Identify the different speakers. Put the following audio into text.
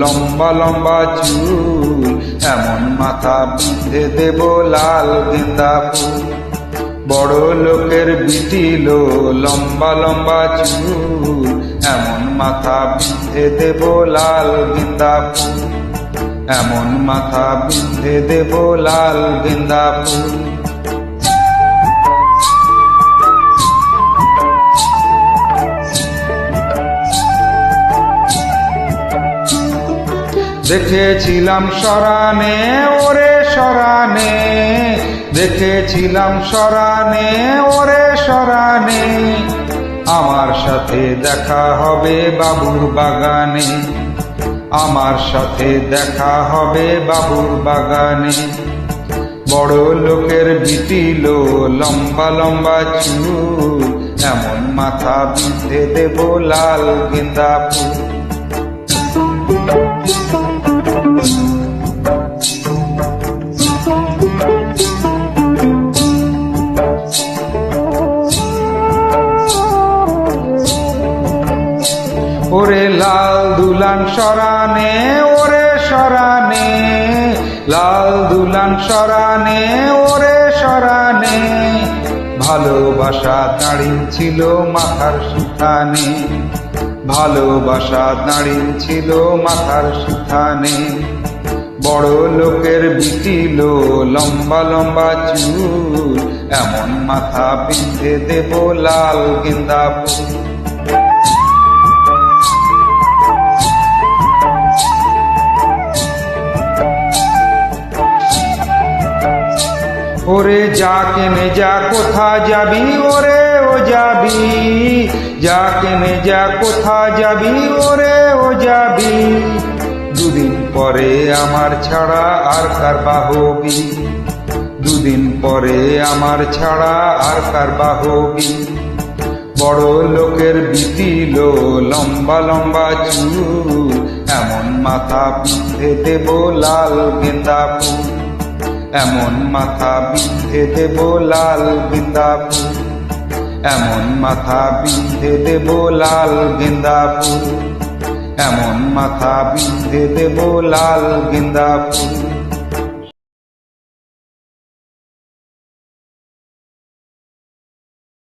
Speaker 1: লম্বা লম্বা চুল, এমন মাথা বিঁধে দেব লাল গেন্দা ফুল। বড় লোকের বিটিল লম্বা লম্বা চুল, এমন মাথা বিঁধে দেব লাল গেন্দা ফুল। এমন মাথা বিঁধে দেব লাল গেন্দা ফুল। দেখেছিলাম সরানে, ওরে সরানে। দেখেছিলাম সরানে, ওরে সরানে। আমার সাথে দেখা হবে বাবুর বাগানে। আমার সাথে দেখা হবে বাবুর বাগানে। বড় লোকের বিটিল লম্বা লম্বা চুল। এমন মাথা বিঁধে দেব লাল গেন্দা ফুল। ওরে লাল দুলান সরানে, ওরে সরানে। লাল দুলান সরানে, ওরে সরানে। ভালোবাসা ছিল মাথার সুথানে ভালোবাসা ছিল মাথার সুথানে বড় লোকের বিটিল, লম্বা লম্বা চুল। এমন মাথা বিঁধে দেব লাল গেন্দা ফুল। ওরে যা কেনে যা, কোথা যাবি? ওরে ও যাবি। যা কেনে যা, কোথা যাবি? ওরে ও যাবি। দুদিন পরে আমার ছাড়া আর কার বাহবি দুদিন পরে আমার ছাড়া আর কার বাহবি বড় লোকের বিটিল লম্বা লম্বা চুল, এমন মাথা পিঠে দেব লাল গেন্দা ফুল এমন মাথা বিঁধে দেব লাল গেন্দা ফুল এমন মাথা বিঁধে দেব লাল গেন্দা ফুল এমন মাথা বিঁধে দেব লাল গেন্দা ফুল